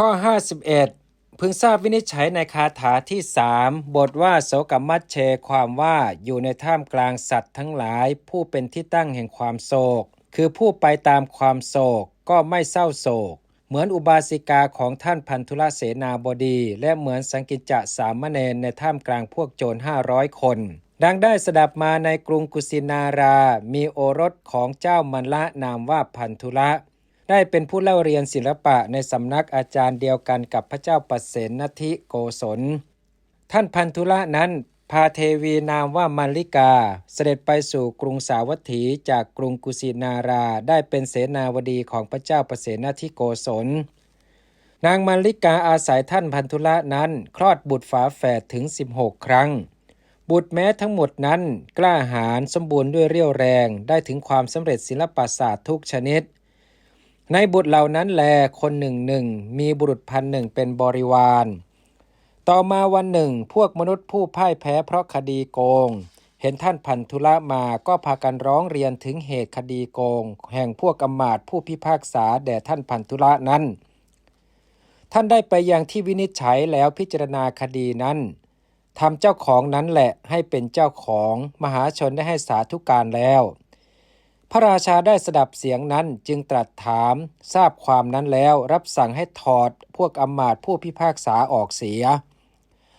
ข้อ 51 พึงทราบวินิจฉัยในคาถาที่สามบทว่าโสกมัชเชความว่าอยู่ในท่ามกลางสัตว์ทั้งหลาย ผู้เป็นที่ตั้งแห่งความโศก คือผู้ไปตามความโศกก็ไม่เศร้าโศก เหมือนอุบาสิกาของท่านพันธุลเสนาบดี และเหมือนสังกิจจะสามเณรในท่ามกลางพวกโจรห้าร้อยคน ดังได้สดับมาในกรุงกุสินารา มีโอรสของเจ้ามันละนามว่าพันธุละ ได้เป็นผู้เล่าเรียนศิลปะในสำนักอาจารย์เดียวกันกับพระเจ้าปเสนนทิโกศล ท่านพันธุละนั้นพาเทวีนามว่ามัลลิกา เสด็จไปสู่กรุงสาวัตถีจากกรุงกุสินาราได้เป็นเสนาวดีของพระเจ้าปเสนนทิโกศล นางมัลลิกาอาศัยท่านพันธุละนั้นคลอดบุตรฝาแฝดถึง 16 ครั้งบุตรแม้ทั้งหมดนั้นกล้าหาญสมบูรณ์ด้วยเรี่ยวแรงได้ถึงความสำเร็จศิลปศาสตร์ทุกชนิด ในบุตรเหล่านั้นแลคนหนึ่งหนึ่งมีบุรุษพันหนึ่งเป็นบริวาร ต่อมาวันหนึ่งพวกมนุษย์ผู้พ่ายแพ้เพราะคดีโกง เห็นท่านพันธุละมาก็พากันร้องเรียนถึงเหตุคดีโกง แห่งพวกอำมาตผู้พิพากษาแด่ท่านพันธุละนั้น ท่านได้ไปยังที่วินิจฉัยแล้วพิจารณาคดีนั้นทำเจ้าของนั้นแหละให้เป็นเจ้าของมหาชนได้ให้สาธุการแล้ว พระราชาได้สดับเสียงนั้นจึงตรัสถามทราบความนั้นแล้วรับสั่งให้ถอดพวกอำมาตย์ผู้พิพากษาออกเสีย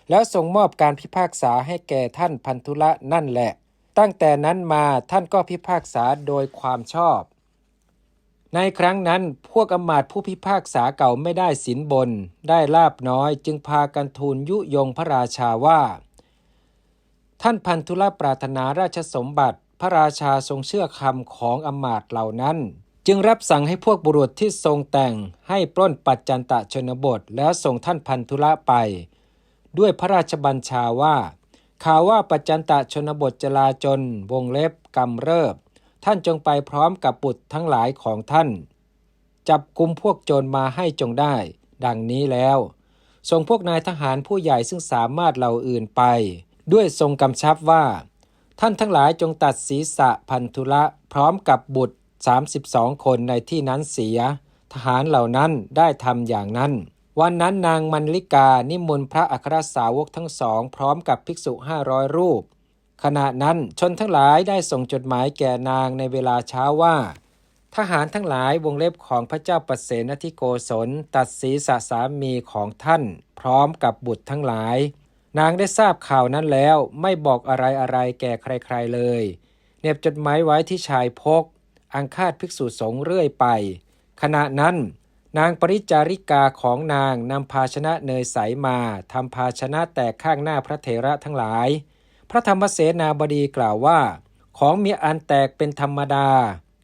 แล้วส่งมอบการพิพากษาให้แก่ท่านพันธุละนั่นแหละ ตั้งแต่นั้นมาท่านก็พิพากษาโดยความชอบ ในครั้งนั้นพวกอำมาตย์ผู้พิพากษาเก่าไม่ได้สินบน ได้ลาบน้อยจึงพากันทูลยุยงพระราชาว่า ท่านพันธุละปรารถนาราชสมบัติ พระราชาทรงเชื่อคำของอมาตย์เหล่านั้น จึงรับสั่งให้พวกบุรุษที่ทรงแต่งให้ปล้นปัจจันตะชนบทแล้วส่งท่านพันธุละไป ด้วยพระราชบัญชาว่าข่าวว่าปัจจันตะชนบทจลาจลวงเล็บกำเริบ ท่านจงไปพร้อมกับบุตรทั้งหลายของท่าน จับกลุ่มพวกโจรมาให้จงได้ ดังนี้แล้วส่งพวกนายทหารผู้ใหญ่ซึ่งสามารถเหล่าอื่นไป ด้วยทรงกำชับว่า ท่านทั้งหลายจงตัดศีรษะพันธุละพร้อมกับบุตร 32 คนในที่นั้นเสีย ทหารเหล่านั้นได้ทำอย่างนั้น วันนั้นนางมันลิกานิมนต์พระอัครสาวกทั้งสอง พร้อมกับภิกษุห้าร้อยรูป ขณะนั้นชนทั้งหลายได้ส่งจดหมายแก่นางในเวลาเช้าว่า ทหารทั้งหลายวงเล็บของพระเจ้าปเสนทิโกศลตัดศีรษะสามีของท่าน พร้อมกับบุตรทั้งหลาย นางได้ทราบข่าวนั้นแล้วไม่บอกอะไรอะไรแก่ใครๆเลยเหน็บจดหมายไว้ที่ชายพก อังคาดภิกษุสงฆ์เรื่อยไป ขณะนั้น นางปริจาริกาของนางนำภาชนะเนยใสมาทำภาชนะแตกข้างหน้าพระเถระทั้งหลาย พระธรรมเสนาบดีกล่าวว่า ของมีอันแตกเป็นธรรมดา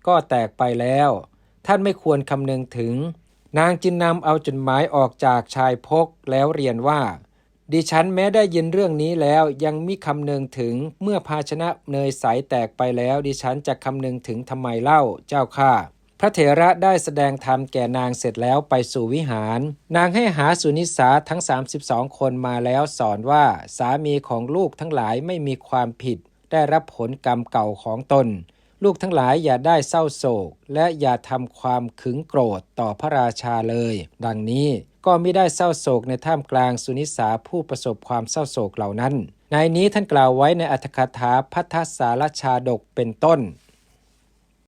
ก็แตกไปแล้ว ท่านไม่ควรคำนึงถึง นางจึงนำเอาจดหมายออกจากชายพกแล้วเรียนว่า ดิฉันแม้ได้ยินเรื่องนี้แล้วยังมิคำนึงถึงเมื่อภาชนะเนยใสแตกไปแล้ว ดิฉันจะคำนึงถึงทำไมเล่าเจ้าข้าพระเถระได้แสดงธรรมแก่นางเสร็จแล้วไปสู่วิหาร นางให้หาสุนิสาทั้ง 32 คนมาแล้วสอนว่าสามีของลูกทั้งหลายไม่มีความผิด ได้รับผลกรรมเก่าของตน ลูกทั้งหลายอย่าได้เศร้าโศก และอย่าทำความขึงโกรธต่อพระราชาเลย ดังนี้ก็ไม่ได้เศร้าโศกในท่ามกลางสุนิสาผู้ประสบความเศร้าโศกเหล่านั้น ในนี้ท่านกล่าวไว้ในอัตถกถาพัทธสารชาดกเป็นต้น